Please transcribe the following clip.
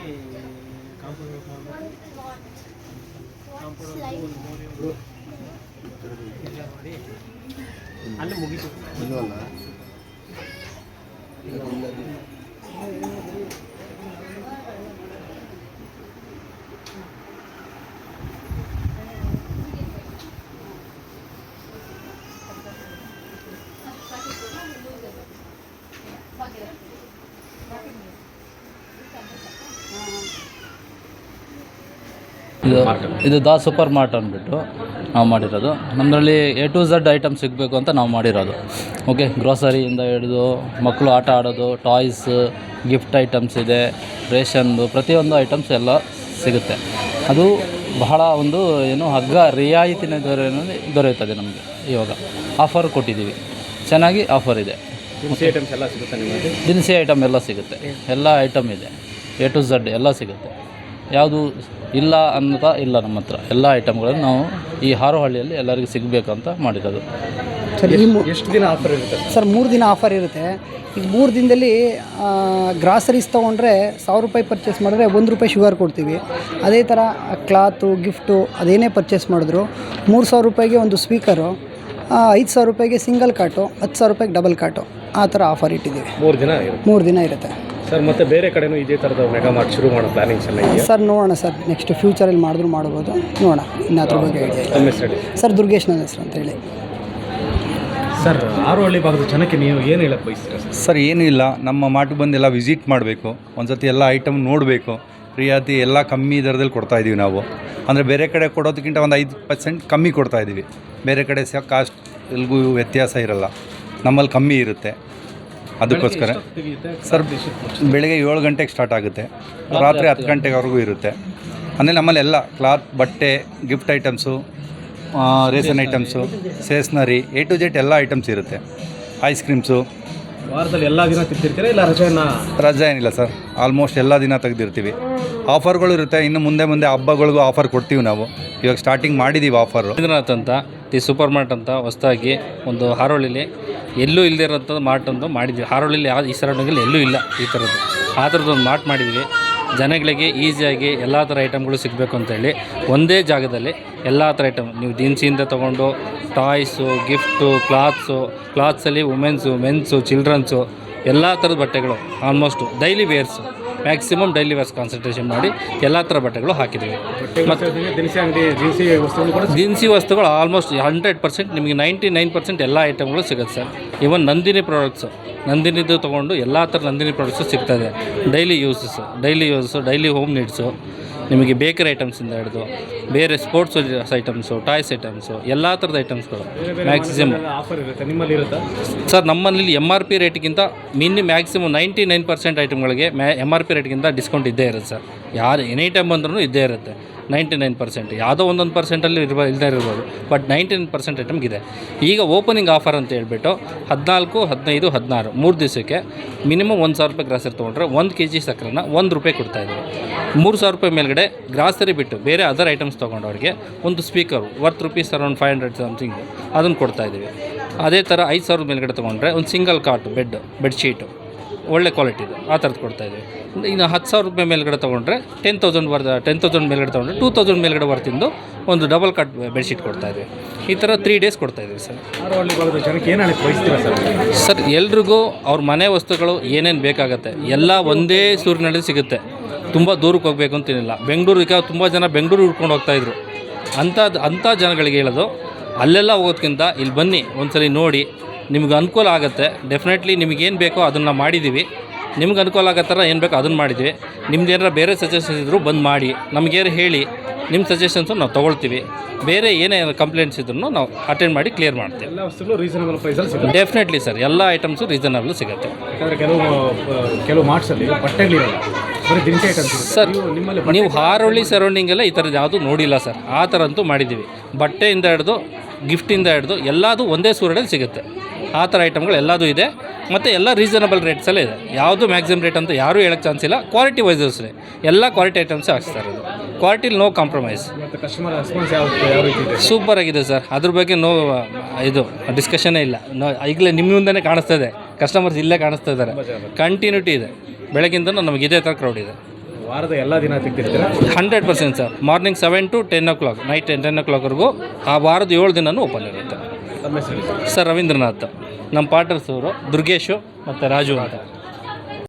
ಹಾಕಿ compound compound ಮಾಡಿ ಅಲ್ಲಿ ಮುಗಿತು. ಇದು ಇದು ದಾ ಸೂಪರ್ ಮಾರ್ಟ್ ಅಂದ್ಬಿಟ್ಟು ನಾವು ಮಾಡಿರೋದು. ನಮ್ಮದ್ರಲ್ಲಿ ಎ ಟು ಝಡ್ ಐಟಮ್ ಸಿಗಬೇಕು ಅಂತ ನಾವು ಮಾಡಿರೋದು. ಓಕೆ ಗ್ರೋಸರಿಯಿಂದ ಹಿಡಿದು ಮಕ್ಕಳು ಆಟ ಆಡೋದು ಟಾಯ್ಸ್ ಗಿಫ್ಟ್ ಐಟಮ್ಸ್ ಇದೆ ರೇಷನ್ದು ಪ್ರತಿಯೊಂದು ಐಟಮ್ಸ್ ಎಲ್ಲ ಸಿಗುತ್ತೆ. ಅದು ಬಹಳ ಒಂದು ಏನು ಹಗ್ಗ ರಿಯಾಯಿತಿನ ದೊರೆಯಲ್ಲಿ ದೊರೆಯುತ್ತದೆ ನಮಗೆ ಇವಾಗ. ಆಫರ್ ಕೊಟ್ಟಿದ್ದೀವಿ. ಚೆನ್ನಾಗಿ ಆಫರ್ ಇದೆ. ದಿನಸಿ ಐಟಮ್ಸ್ ಎಲ್ಲ ಸಿಗುತ್ತೆ ದಿನಸಿ ಐಟಮ್ ಎಲ್ಲ ಸಿಗುತ್ತೆ. ಎಲ್ಲ ಐಟಮ್ ಇದೆ. ಎ ಟು ಝಡ್ ಎಲ್ಲ ಸಿಗುತ್ತೆ. ಯಾವುದು ಇಲ್ಲ ಅಂತ ಇಲ್ಲ ನಮ್ಮ ಹತ್ರ. ಎಲ್ಲ ಐಟಮ್ಗಳನ್ನು ನಾವು ಈ ಹಾರೋಹಳ್ಳಿಯಲ್ಲಿ ಎಲ್ಲರಿಗೂ ಸಿಗಬೇಕು ಅಂತ ಮಾಡಿರೋದು. ಸರ್ ಈ ಮೂ- ಎಷ್ಟು ದಿನ ಆಫರ್ ಇರುತ್ತೆ? ಸರ್ ಮೂರು ದಿನ ಆಫರ್ ಇರುತ್ತೆ. ಈಗ ಮೂರು ದಿನದಲ್ಲಿ ಗ್ರಾಸರೀಸ್ ತೊಗೊಂಡ್ರೆ ಸಾವಿರ ರೂಪಾಯಿ ಪರ್ಚೇಸ್ ಮಾಡಿದ್ರೆ ಒಂದು ರೂಪಾಯಿ ಶುಗರ್ ಕೊಡ್ತೀವಿ. ಅದೇ ಥರ ಕ್ಲಾತು ಗಿಫ್ಟು ಅದೇನೇ ಪರ್ಚೇಸ್ ಮಾಡಿದ್ರು ಮೂರು ಸಾವಿರ ರೂಪಾಯಿಗೆ ಒಂದು ಸ್ಪೀಕರು ಐದು ಸಾವಿರ ರೂಪಾಯಿಗೆ ಸಿಂಗಲ್ ಕಾಟು ಹತ್ತು ಸಾವಿರ ರೂಪಾಯಿಗೆ ಡಬಲ್ ಕಾಟು ಆ ಥರ ಆಫರ್ ಇಟ್ಟಿದ್ದೀವಿ. ಮೂರು ದಿನ ಇರುತ್ತೆ ಮೂರು ದಿನ ಇರುತ್ತೆ. ಸರ್ ಮತ್ತೆ ಬೇರೆ ಕಡೆನೂ ಇದೇ ಥರದ ಮೆಗಾ ಮಾರ್ಟ್ ಶುರು ಮಾಡೋ ಪ್ಲಾನಿಂಗ್ಸ್ ಎಲ್ಲ ಇದೆಯಾ? ಸರ್ ನೋಡೋಣ ಸರ್. ನೆಕ್ಸ್ಟ್ ಫ್ಯೂಚರಲ್ಲಿ ಮಾಡಿದ್ರು ಮಾಡ್ಬೋದು. ನೋಡೋಣ. ಇನ್ನು ಅದ್ರ ಬಗ್ಗೆ ಇಲ್ಲ ಹೆಸರು ಸರ್. ದುರ್ಗೇಶ್ ನನ್ನ ಹೆಸರು ಅಂತೇಳಿ ಸರ್ ಆರೋಹಳ್ಳಿ ಭಾಗದ ಜನಕ್ಕೆ ನೀವು ಏನು ಹೇಳಕ್ಕೆ ಬಯಸ್ತೀರಾ ಸರ್? ಸರ್ ಏನೂ ಇಲ್ಲ. ನಮ್ಮ ಮಾರ್ಟ್ಗೆ ಬಂದೆಲ್ಲ ವಿಸಿಟ್ ಮಾಡಬೇಕು. ಒಂದ್ಸತಿ ಎಲ್ಲ ಐಟಮ್ ನೋಡಬೇಕು. ರಿಯಾಯಿತಿ ಎಲ್ಲ ಕಮ್ಮಿ ದರದಲ್ಲಿ ಕೊಡ್ತಾ ಇದ್ದೀವಿ ನಾವು. ಅಂದರೆ ಬೇರೆ ಕಡೆ ಕೊಡೋದಕ್ಕಿಂತ ಒಂದು ಐದು ಪರ್ಸೆಂಟ್ ಕಮ್ಮಿ ಕೊಡ್ತಾ ಇದ್ದೀವಿ ಬೇರೆ ಕಡೆ ಸಹ ಕಾಸ್ಟ್ ಎಲ್ಗೂ ವ್ಯತ್ಯಾಸ ಇರಲ್ಲ. ನಮ್ಮಲ್ಲಿ ಕಮ್ಮಿ ಇರುತ್ತೆ. ಅದಕ್ಕೋಸ್ಕರ. ಸರ್ ಬೆಳಗ್ಗೆ ಏಳು ಗಂಟೆಗೆ ಸ್ಟಾರ್ಟ್ ಆಗುತ್ತೆ. ರಾತ್ರಿ ಹತ್ತು ಗಂಟೆವರೆಗೂ ಇರುತ್ತೆ. ಅಂದರೆ ನಮ್ಮಲ್ಲಿ ಎಲ್ಲ ಕ್ಲಾತ್ ಬಟ್ಟೆ gift items ration items stationery A to Z ಎಲ್ಲ ಐಟಮ್ಸ್ ಇರುತ್ತೆ. ಐಸ್ ಕ್ರೀಮ್ಸು ವಾರದಲ್ಲಿ ಎಲ್ಲ ದಿನ ತೆಗ್ದಿರ್ತೀರ ಇಲ್ಲ ರಜೆನ ರಜೆ ಏನಿಲ್ಲ ಸರ್ ಆಲ್ಮೋಸ್ಟ್ ಎಲ್ಲ ದಿನ ತೆಗೆದಿರ್ತೀವಿ. ಆಫರ್ಗಳು ಇರುತ್ತೆ. ಇನ್ನು ಮುಂದೆ ಮುಂದೆ ಹಬ್ಬಗಳಿಗೂ ಆಫರ್ ಕೊಡ್ತೀವಿ ನಾವು. ಇವಾಗ ಸ್ಟಾರ್ಟಿಂಗ್ ಮಾಡಿದ್ದೀವಿ ಆಫರು ರವೀಂದ್ರನಾಥ್ ಅಂತ ದಿ ಸೂಪರ್ ಮಾರ್ಟ್ ಅಂತ ಹೊಸದಾಗಿ ಒಂದು ಹಾರೋಳಿಲಿ ಎಲ್ಲೂ ಇಲ್ಲದೆ ಇರೋಂಥದ್ದು ಮಾರ್ಟ್ ಒಂದು ಮಾಡಿದ್ವಿ. ಹಾರೋಳಿಲಿ ಯಾವ ಈ ಸರೌಂಡಿಂಗಲ್ಲಿ ಎಲ್ಲೂ ಇಲ್ಲ ಈ ಥರದ್ದು. ಆ ಥರದ್ದು ಒಂದು ಮಾರ್ಟ್ ಮಾಡಿದ್ವಿ. ಜನಗಳಿಗೆ ಈಸಿಯಾಗಿ ಎಲ್ಲ ಥರ ಐಟಮ್ಗಳು ಸಿಗಬೇಕು ಅಂತೇಳಿ ಒಂದೇ ಜಾಗದಲ್ಲಿ ಎಲ್ಲ ಥರ ಐಟಮ್. ನೀವು ದಿನಸಿಯಿಂದ ತೊಗೊಂಡು ಟಾಯ್ಸು, ಗಿಫ್ಟು, ಕ್ಲಾತ್ಸು, ಕ್ಲಾತ್ಸಲ್ಲಿ ವುಮೆನ್ಸು, ಮೆನ್ಸು, ಚಿಲ್ಡ್ರನ್ಸು ಎಲ್ಲ ಥರದ ಬಟ್ಟೆಗಳು, almost daily wears. Maximum daily wears concentration ಮಾಡಿ ಎಲ್ಲ ಥರ ಬಟ್ಟೆಗಳು ಹಾಕಿದ್ದೀವಿ. ಮತ್ತು ದಿನಸಿ ಅಂಗಡಿ ದಿನಸಿ ವಸ್ತುಗಳು ಕೂಡ ದಿನಸಿ ವಸ್ತುಗಳು ಆಲ್ಮೋಸ್ಟ್ ಹಂಡ್ರೆಡ್ ಪರ್ಸೆಂಟ್ ನಿಮಗೆ ನೈಂಟಿ ನೈನ್ ಪರ್ಸೆಂಟ್ ಎಲ್ಲ ಐಟಮ್ಗಳು ಸಿಗುತ್ತೆ ಸರ್. ಇವನ್ ನಂದಿನಿ ಪ್ರಾಡಕ್ಟ್ಸು ನಂದಿನಿದು ತೊಗೊಂಡು ಎಲ್ಲ ಥರ ನಂದಿನಿ ಪ್ರಾಡಕ್ಟ್ಸು ಸಿಗ್ತದೆ daily uses daily use daily home needs ನಿಮಗೆ ಬೇಕರಿ ಐಟಮ್ಸಿಂದ ಹಿಡಿದು ಬೇರೆ ಸ್ಪೋರ್ಟ್ಸ್ ಐಟಮ್ಸು ಟಾಯ್ಸ್ ಐಟಮ್ಸು ಎಲ್ಲ ಥರದ ಐಟಮ್ಸ್ಗಳು ಮ್ಯಾಕ್ಸಿಮಮ್ ಆಫರ್ ಇರುತ್ತೆ. ನಿಮ್ಮಲ್ಲಿ ಇರುತ್ತಾ? ಸರ್ ನಮ್ಮಲ್ಲಿ M R P ರೇಟ್ಗಿಂತ mini maximum ninety nine percent ಐಟಮ್ಗಳಿಗೆ ಮ್ಯಾ ಎಂ ಆರ್ ಪಿ ರೇಟ್ಗಿಂತ ಡಿಸ್ಕೌಂಟ್ ಇದ್ದೇ ಇರುತ್ತೆ ಸರ್ ಯಾರು ಎನಿ ಟೈಮ್ ಬಂದ್ರೂ ಇದ್ದೇ ಇರುತ್ತೆ. ನೈಂಟಿ ನೈನ್ ಪರ್ಸೆಂಟ್ ಯಾವುದೋ ಒಂದೊಂದು ಪರ್ಸೆಂಟಲ್ಲಿ ಇರ್ಬೋ ಇಲ್ಲದೇ ಇರ್ಬೋದು. ಬಟ್ ನೈಂಟಿ ನೈನ್ ಪರ್ಸೆಂಟ್ ಇದೆ ಈಗ ಓಪನಿಂಗ್ ಆಫರ್ ಅಂತ ಹೇಳ್ಬಿಟ್ಟು ಹದಿನಾಲ್ಕು, ಹದಿನೈದು, ಹದಿನಾರು ಮೂರು ದಿವಸಕ್ಕೆ ಮಿನಿಮಮ್ ಒಂದು ಸಾವಿರ ರೂಪಾಯಿ ಗ್ರಾಸರಿ ತೊಗೊಂಡ್ರೆ ಒಂದು ಕೆ ಜಿ ಸಕ್ಕರೆನ ಒಂದು ರೂಪಾಯಿ ಕೊಡ್ತಾಯಿದ್ದೀವಿ ಮೂರು ಸಾವಿರ ರೂಪಾಯಿ ಮೇಲ್ಗಡೆ ಗ್ರಾಸರಿ ಬಿಟ್ಟು ಬೇರೆ ಅದರ್ ಐಟಮ್ಸ್ ತೊಗೊಂಡವ್ರಿಗೆ ಒಂದು speaker worth rupees around five hundred something ಅದನ್ನು ಕೊಡ್ತಾಯಿದ್ದೀವಿ ಅದೇ ಥರ ಐದು ಸಾವಿರದ ಮೇಲ್ಗಡೆ ತೊಗೊಂಡ್ರೆ ಒಂದು ಸಿಂಗಲ್ ಕಾಟ್ ಬೆಡ್ ಬೆಡ್ಶೀಟು ಒಳ್ಳೆ ಕ್ವಾಲಿಟಿದು ಆ ಥರದ್ದು ಕೊಡ್ತಾಯಿದ್ದೀವಿ ಇನ್ನು ಹತ್ತು ಸಾವಿರ ರೂಪಾಯಿ ಮೇಲ್ಗಡೆ ತೊಗೊಂಡ್ರೆ ten thousand worth ten thousand ಮೇಲ್ಗಡೆ ತೊಗೊಂಡ್ರೆ ಟೂ ತೌಸಂಡ್ ಮೇಲ್ಗಡೆ ಬರ್ತಿಂದು ಒಂದು ಡಬಲ್ ಕಟ್ ಬೆಡ್ಶೀಟ್ ಕೊಡ್ತಾಯಿದ್ವಿ ಈ ಥರ ತ್ರೀ ಡೇಸ್ ಕೊಡ್ತಾಯಿದ್ದೀವಿ ಸರ್. ಸರ್, ಎಲ್ರಿಗೂ ಅವ್ರ ಮನೆ ವಸ್ತುಗಳು ಏನೇನು ಬೇಕಾಗುತ್ತೆ, ಎಲ್ಲ ಒಂದೇ ಸೂರಿನಲ್ಲಿ ಸಿಗುತ್ತೆ. ತುಂಬ ದೂರಕ್ಕೆ ಹೋಗಬೇಕು ಅಂತೇನಿಲ್ಲ ಬೆಂಗಳೂರು ಈಗ ತುಂಬ ಜನ ಬೆಂಗಳೂರು ಹುಡ್ಕೊಂಡು ಹೋಗ್ತಾಯಿದ್ರು ಅಂಥದ್ದು ಅಂಥ ಜನಗಳಿಗೆ ಹೇಳೋದು, ಅಲ್ಲೆಲ್ಲ ಹೋಗೋದ್ಕಿಂತ ಇಲ್ಲಿ ಬನ್ನಿ, ಒಂದ್ಸಲಿ ನೋಡಿ ನಿಮ್ಗೆ ಅನುಕೂಲ ಆಗುತ್ತೆ. ಡೆಫಿನೆಟ್ಲಿ ನಿಮಗೇನು ಬೇಕೋ ಅದನ್ನು ಮಾಡಿದ್ದೀವಿ ನಿಮ್ಗೆ ಅನುಕೂಲ ಆಗೋ ಥರ ಏನು ಬೇಕೋ ಅದನ್ನು ಮಾಡಿದ್ವಿ. ನಿಮ್ದು ಏನಾರ ಬೇರೆ ಸಜೆಷನ್ಸ್ ಇದ್ದರೂ ಬಂದು ಮಾಡಿ ನಮಗೇನು ಹೇಳಿ ನಿಮ್ಮ ಸಜೆಷನ್ಸು ನಾವು ತೊಗೊಳ್ತೀವಿ. ಬೇರೆ ಏನೇ ಕಂಪ್ಲೇಂಟ್ಸ್ ಇದ್ರೂ ನಾವು ಅಟೆಂಡ್ ಮಾಡಿ ಕ್ಲಿಯರ್ ಮಾಡ್ತೀವಿ. ಎಲ್ಲ ವಸ್ತುಗಳು ರೀಸನಬಲ್ ಪ್ರೈಸಲ್ಲಿ ಸಿಗುತ್ತೆ. ಡೆಫಿನೆಟ್ಲಿ ಸರ್ ಎಲ್ಲ ಐಟಮ್ಸು ರೀಸನಬಲ್ ಸಿಗುತ್ತೆ. ಯಾಕಂದರೆ ಕೆಲವು ಕೆಲವು ಮಾರ್ಟ್ಸಲ್ಲಿ ಬಟ್ಟೆಗಳಿರಲ್ಲ ಸರ್ ನೀವು ಹಾರೋಳಿ ಸರೌಂಡಿಂಗೆಲ್ಲ ಈ ಥರದ್ದು ಯಾವುದೂ ನೋಡಿಲ್ಲ ಸರ್ ಆ ಥರ ಅಂತೂ ಮಾಡಿದ್ದೀವಿ ಬಟ್ಟೆಯಿಂದ ಹಿಡ್ದು ಗಿಫ್ಟಿಂದ ಹಿಡ್ದು ಎಲ್ಲದೂ ಒಂದೇ ಸೂರಡಲ್ಲಿ ಸಿಗುತ್ತೆ. ಆ ಥರ ಐಟಮ್ಗಳು ಎಲ್ಲದೂ ಇದೆ. ಮತ್ತು ಎಲ್ಲ ರೀಸನಬಲ್ ರೇಟ್ಸಲ್ಲೇ ಇದೆ. ಯಾವುದು ಮ್ಯಾಕ್ಸಿಮಮ್ ರೇಟ್ ಅಂತ ಯಾರೂ ಹೇಳಕ್ಕೆ ಚಾನ್ಸ್ ಇಲ್ಲ. ಕ್ವಾಲಿಟಿ ವೈಸ್ ಅಷ್ಟೇ. ಎಲ್ಲ ಕ್ವಾಲಿಟಿ ಐಟಮ್ಸೇ ಹಾಕ್ಸ್ತಾ ಇರೋದು ಕ್ವಾಲಿಟಿಲಿ ನೋ ಕಾಂಪ್ರಮೈಸ್ ಕಸ್ಟಮರ್ ರೆಸ್ಪಾನ್ಸ್ ಯಾವ ಸೂಪರ್ ಆಗಿದೆ ಸರ್ ಅದ್ರ ಬಗ್ಗೆ ನೋ ಇದು ಡಿಸ್ಕಷನ್ನೇ ಇಲ್ಲ. ನೋ ಈಗಲೇ ನಿಮ್ಮ ಮುಂದೆನೇ ಕಾಣಿಸ್ತಾ ಇದೆ. ಕಸ್ಟಮರ್ಸ್ ಇಲ್ಲೇ ಕಾಣಿಸ್ತಾ ಇದ್ದಾರೆ. ಕಂಟಿನ್ಯೂಟಿ ಇದೆ. ಬೆಳಗಿಂದ ನಮಗೆ ಇದೇ ಥರ ಕ್ರೌಡ್ ಇದೆ. ವಾರದ ಎಲ್ಲ ದಿನ ತೆಗ್ದಿರ್ತೀರಾ hundred percent sir morning seven to ten o'clock night ten ಓ ಕ್ಲಾಕ್ವರೆಗೂ ಆ ವಾರದ ಏಳು ದಿನವೂ ಓಪನ್ ಇರುತ್ತೆ. ಸರ್ ರವೀಂದ್ರನಾಥ್. ನಮ್ಮ ಪಾರ್ಟರ್ಸ್ ಅವರು ದುರ್ಗೇಶು ಮತ್ತು ರಾಜು ಅಂತ.